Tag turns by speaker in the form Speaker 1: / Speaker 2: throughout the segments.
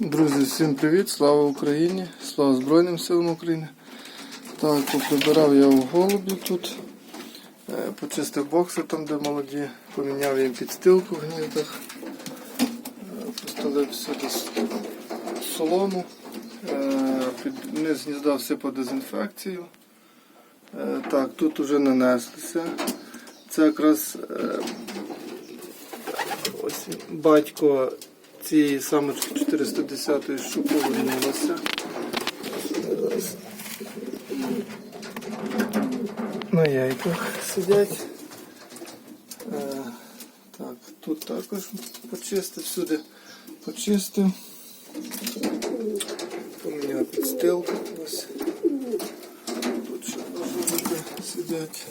Speaker 1: Друзі, всім привіт! Слава Україні! Слава Збройним силам України! Так, поприбирав я в голубі тут. Е, Почистив бокси там, де молоді, поміняв їм підстилку в гніздах, Е, постелив сюди солому, Е, під низ гнізда всипав дезінфекцію. Е, Так, тут уже нанеслися. Це якраз ось батько цієї самочки 410-ї, що повернулася. Зараз на яйках сидять. Е, так, тут також почистив, всюди почистив. Поміняв підстилку. Ось. Тут ще сидять.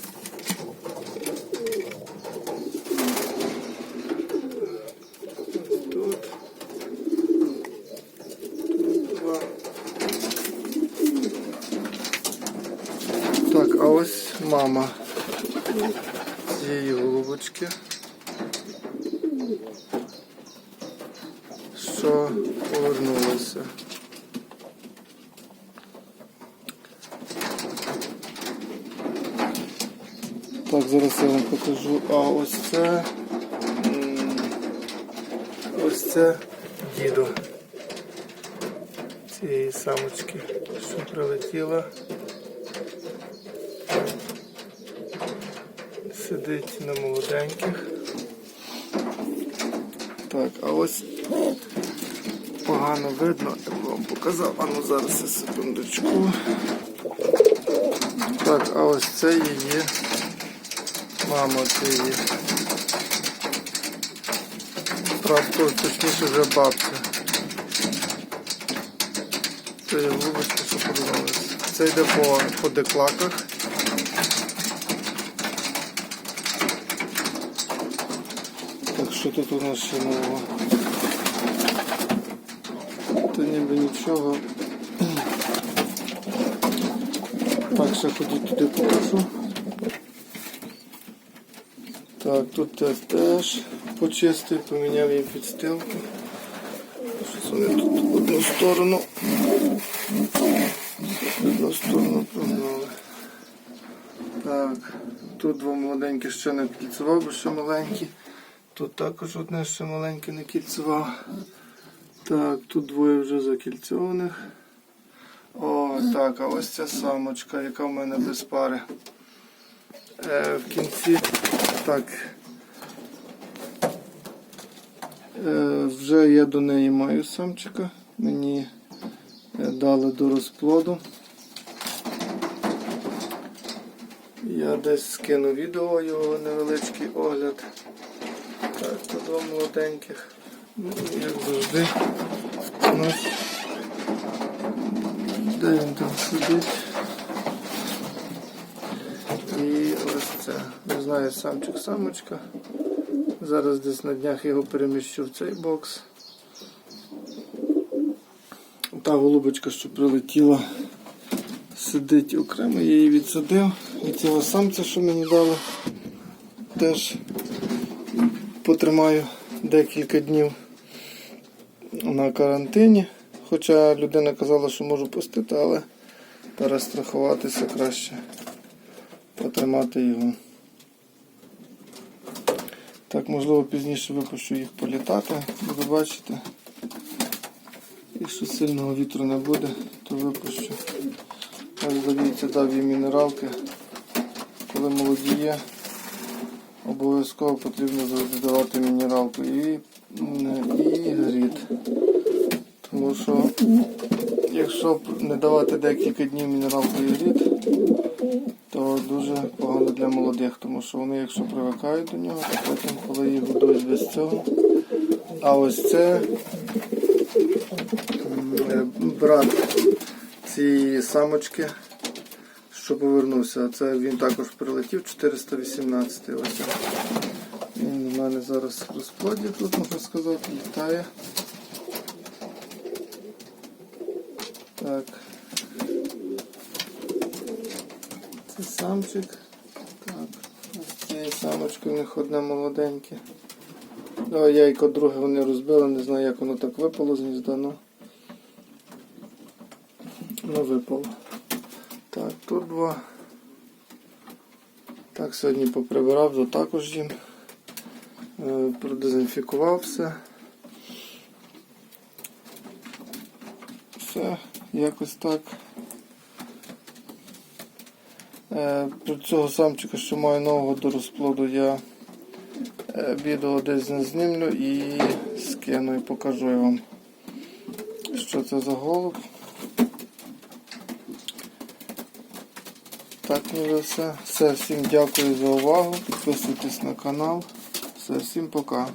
Speaker 1: А ось мама цієї голубочки. Що повернулася. Так, зараз я вам покажу. А ось це. Ось це дідо цієї самочки, що прилетіла. Сидить на молоденьких. Так, а ось погано видно, я вам показав. А ну зараз я секундочку. Так, а ось це її мама цієї. Правда, точніше вже бабця. Це є голубочка, що подивилися. Це йде по, по деклаках. Так що тут у нас ще нового? Та ніби нічого. Так, ще ходіть туди покажу. Так, тут я теж почистив, поміняв їм підстилку. Щось вони тут в одну сторону. Одну сторону прогнали. Так, тут два маленькі ще не кільцював, бо ще маленькі. Тут також одне ще маленьке не кільцював. Так, тут двоє вже закільцьованих. О, так, а ось ця самочка, яка в мене без пари. Е, в кінці так. Е, вже я до неї маю самчика. Мені е, дали до розплоду. Я десь скину відео його невеличкий огляд. Так, тут два молоденьких. Ну, як завжди. У нас де він там сидить? І ось це. Не знаю, самчик самочка. Зараз десь на днях його переміщу в цей бокс. Та голубочка, що прилетіла, сидить окремо, я її відсадив. І цього самця, що мені дали, теж потримаю декілька днів на карантині. Хоча людина казала, що можу пустити, але перестрахуватися краще потримати його. Так, можливо, пізніше випущу їх політати, буду бачити. Якщо сильного вітру не буде, то випущу. Ось дивіться, дав їм мінералки. Коли молоді є, обов'язково потрібно завжди давати мінералку і, і грід. Тому що якщо не давати декілька днів мінералку і грід, то дуже погано для молодих, тому що вони, якщо привикають до нього, то потім, коли їх годують без цього. А ось це е, брат цієї самочки, що повернувся. Це він також прилетів 418 ось. Він у мене зараз в розплоді, тут можна сказати, літає. Так. Це самчик. Так. Ось цієї самочки в них одне молоденьке. Ну, а яйко друге вони розбили, не знаю як воно так випало з гнізда, ну випало. Так, тут два. Так, сьогодні поприбирав, то також їм. Е, Продезінфікував все. Все, якось так. Е, Про цього самчика, що має нового до розплоду, я е, відео десь не знімлю і скину і покажу вам, що це за голуб. Так, вже все. Все, всім дякую за увагу. Підписуйтесь на канал. Все, всім пока.